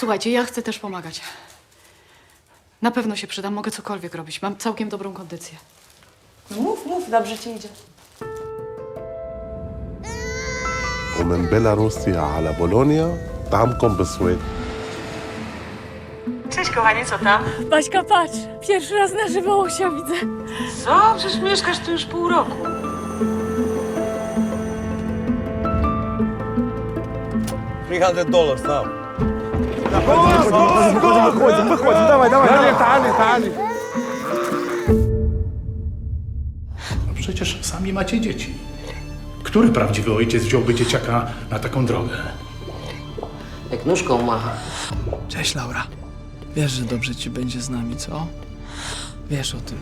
Słuchajcie, ja chcę też pomagać. Na pewno się przydam, mogę cokolwiek robić. Mam całkiem dobrą kondycję. No mów, mów, dobrze ci idzie. ومن بيلاروسيا على بولونيا طعمكم بسويد Cześć kochanie, co tam? Baśka, patrz! Pierwszy raz na żywo Łosia widzę. Co? Przecież mieszkasz tu już pół roku. dollars now. No przecież sami macie dzieci. Który prawdziwy ojciec wziąłby dzieciaka na taką drogę? Jak nóżką macha. Cześć Laura. Wiesz, że dobrze ci będzie z nami, co? Wiesz o tym.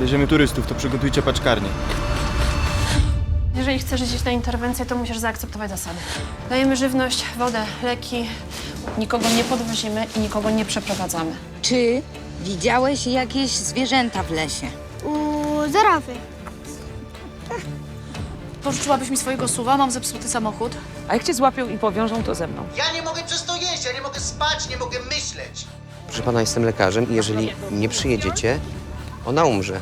Bierzemy turystów, to przygotujcie paczkarnię. Jeżeli chcesz iść na interwencję, to musisz zaakceptować zasady. Dajemy żywność, wodę, leki. Nikogo nie podwozimy i nikogo nie przeprowadzamy. Czy widziałeś jakieś zwierzęta w lesie? U zarawy. Pożyczyłabyś mi swojego suwa, mam zepsuty samochód. A jak cię złapią i powiążą, to ze mną. Ja nie mogę przez to jeść, ja nie mogę spać, nie mogę myśleć. Proszę pana, jestem lekarzem i jeżeli nie przyjedziecie, ona umrze.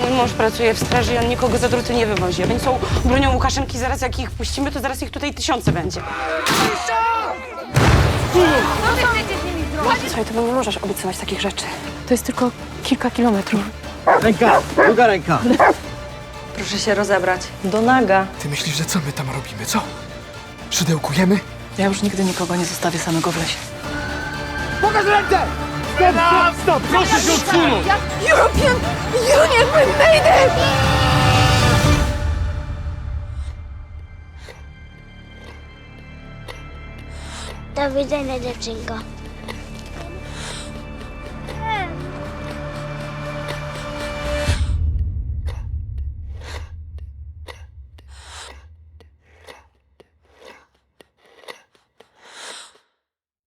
Mój mąż pracuje w straży i on nikogo za druty nie wywozi. Oni są bronią Łukaszenki, zaraz jak ich puścimy, to zaraz ich tutaj tysiące będzie. Słuchaj, to nie możesz obiecywać takich rzeczy. To jest tylko kilka kilometrów. Ręka! Druga ręka! Proszę się rozebrać. Do naga. Ty myślisz, że co my tam robimy, co? Szydełkujemy? Ja już nigdy nikogo nie zostawię samego w lesie. European Union Mayday! Do widzenia dziewczynko.